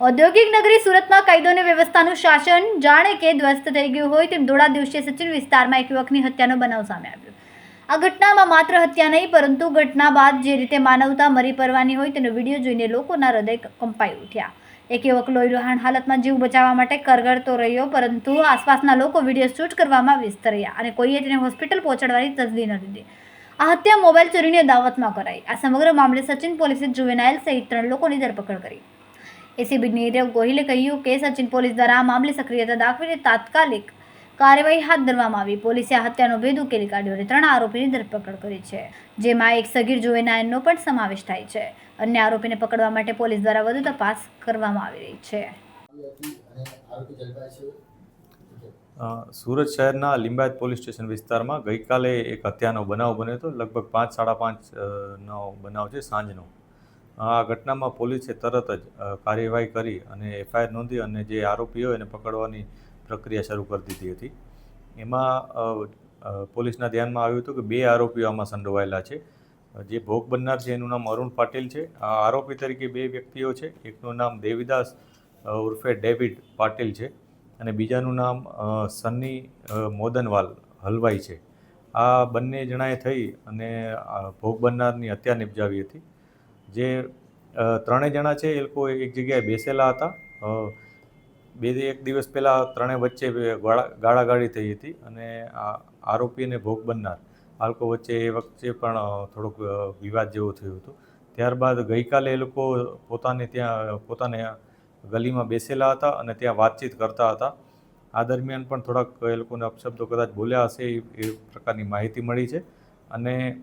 ઔદ્યોગિક નગરી સુરતમાં કાયદો અને વ્યવસ્થાનું શાસન જાણે કે ધ્વસ્ત થઈ ગયું હોય તેમ ધોળા દિવસે સચિન વિસ્તારમાં એક યુવકની હત્યાનો બનાવ સામે આવ્યો. આ ઘટનામાં માત્ર હત્યા નહીં, પરંતુ ઘટના બાદ જે રીતે માનવતા મરી પડવાની હોય તેનો વીડિયો જોઈને લોકોના હૃદય કંપાઈ ઉઠ્યા. એક યુવક લોહીલુહાણ હાલતમાં જીવ બચાવવા માટે કરગરતો રહ્યો, પરંતુ આસપાસના લોકો વીડિયો શૂટ કરવામાં વ્યસ્ત રહ્યા અને કોઈએ તેને હોસ્પિટલ પહોંચાડવાની તસ્દી ન લીધી. આ હત્યા મોબાઈલ ચોરીની દાવતમાં કરાઈ. આ સમગ્ર મામલે સચિન પોલીસે જુવેનાઇલ સહિત ત્રણ લોકોની ધરપકડ કરી. એસીબી નીરવ ગોહિલે કહ્યું કે સચિન પોલીસ દ્વારા આ મામલે સક્રિયતા દાખવીને તાત્કાલિક કાર્યવાહી હાથ ધરવામાં આવી. પોલીસે આ હત્યાનો ભેદ ઉકેલી કાઢ્યો અને ત્રણ આરોપીની ધરપકડ કરી છે. જેમાં એક સગીર જુવેનાયલનો પણ સમાવેશ થાય છે. અન્ય આરોપીને પકડવા માટે પોલીસ દ્વારા વધુ તપાસ કરવામાં આવી રહી છે હતી અને આરોપી ઝડપાય છે અ, સુરત શહેરના લિંબાયત પોલીસ સ્ટેશન વિસ્તારમાં ગઈકાલે એક હત્યાનો બનાવ બન્યો હતો. લગભગ પાંચ, સાડા પાંચનો બનાવ છે સાંજનો. આ ઘટનામાં પોલીસે તરત જ કાર્યવાહી કરી અને એફઆઈઆર નોંધી અને જે આરોપીઓ એને પકડવાની પ્રક્રિયા શરૂ કરી દીધી હતી. એમાં પોલીસના ધ્યાનમાં આવ્યું હતું કે બે આરોપીઓ આમાં સંડોવાયેલા છે. જે ભોગ બનનાર છે એનું નામ અરુણ પાટીલ છે. આ આરોપી તરીકે બે વ્યક્તિઓ છે. એકનું નામ દેવીદાસ ઉર્ફે ડેવિડ પાટીલ છે. અને બીજાનું નામ સન્ની મોદનવાલ હલવાઈ છે. આ બંને જણાએ થઈ અને ભોગ બનનારની હત્યા નિપજાવી હતી. જે ત્રણેય જણા છે એ લોકો એક જગ્યાએ બેસેલા હતા. બે એક દિવસ પહેલાં ત્રણેય વચ્ચે ગાળાગાળી થઈ હતી અને આ આરોપી અને ભોગ બનનાર આ લોકો વચ્ચે એ વખતે પણ થોડોક વિવાદ જેવો થયો હતો. ત્યારબાદ ગઈકાલે એ લોકો પોતાને ત્યાં, પોતાને ગલીમાં બેસેલા હતા અને ત્યાં વાતચીત કરતા હતા. આ દરમિયાન પણ થોડાક એ લોકોને અપશબ્દો કદાચ બોલ્યા હશે એ પ્રકારની માહિતી મળી છે. અને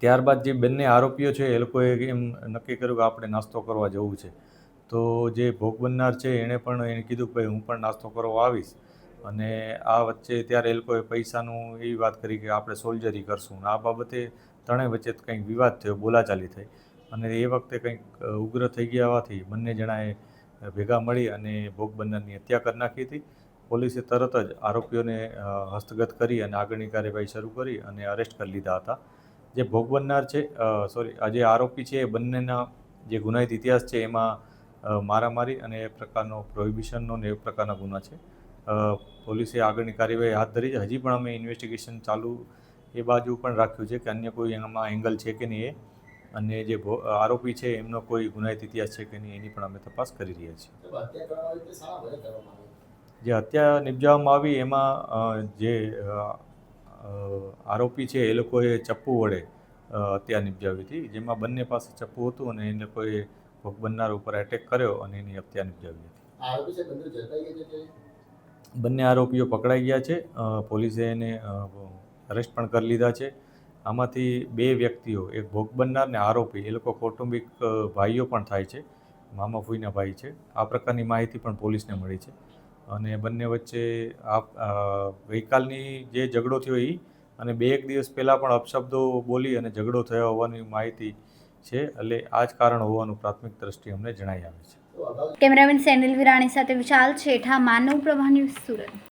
ત્યારબાદ જે બંને આરોપીઓ છે એ લોકોએ એમ નક્કી કર્યું કે આપણે નાસ્તો કરવા જવું છે. તો જે ભોગ બનનાર છે એણે પણ એને કીધું કે ભાઈ હું પણ નાસ્તો કરવા આવીશ. અને આ વચ્ચે ત્યારે એ લોકોએ પૈસાનું એવી વાત કરી કે આપણે સોલ્જરી કરશું. આ બાબતે ત્રણેય વચ્ચે કંઈક વિવાદ થયો, બોલાચાલી થઈ. અને એ વખતે કંઈક ઉગ્ર થઈ ગયા હોવાથી બંને જણાએ ભેગા મળી અને ભોગ બંદરની હત્યા કરી નાખી હતી. પોલીસે તરત જ આરોપીઓને હસ્તગત કરી અને આગળની કાર્યવાહી શરૂ કરી અને અરેસ્ટ કરી લીધા હતા. જે ભોગ બનનાર છે સોરી આ જે આરોપી છે એ બંનેના જે ગુનાહિત ઇતિહાસ છે એમાં મારામારી અને એ પ્રકારનો પ્રોહિબિશનનો ને એ પ્રકારના ગુના છે. પોલીસે આગળની કાર્યવાહી હાથ ધરી છે. હજી પણ અમે ઇન્વેસ્ટિગેશન ચાલુ એ બાજુ પણ રાખ્યું છે કે અન્ય કોઈ એમાં એંગલ છે કે નહીં એ. અને જે આરોપી છે એમનો કોઈ ગુનાહિત ઇતિહાસ છે કે નહીં એની પણ અમે તપાસ કરી રહ્યા છીએ. જે હત્યા નિપજાવવામાં આવી એમાં જે આરોપી છે એ લોકોએ ચપ્પુ વડે હત્યા નિપજાવી હતી. જેમાં બંને પાસે ચપ્પુ હતું અને એ લોકોએ ભોગ બનનાર ઉપર એટેક કર્યો અને એની હત્યા નિપજાવી હતી. બંને આરોપીઓ પકડાઈ ગયા છે. પોલીસે એને અરેસ્ટ પણ કરી લીધા છે. આમાંથી બે વ્યક્તિઓ, એક ભોગ બનનાર ને આરોપી, એ લોકો કૌટુંબિક ભાઈઓ પણ થાય છે, મામા ફૂઈના ભાઈ છે. આ પ્રકારની માહિતી પણ પોલીસને મળી છે. અને બંને વચ્ચે આ ગઈકાલની જે ઝઘડો થયો એ અને બે એક દિવસ પહેલાં પણ અપશબ્દો બોલી અને ઝઘડો થયો હોવાની માહિતી છે, એટલે આ જ કારણ હોવાનું પ્રાથમિક દ્રષ્ટિએ અમને જણાઈ આવે છે. કેમેરામેન સેનિલ વિરાણી સાથે વિશાલ છેઠા, માનવ પ્રભા ન્યૂઝ સુરત.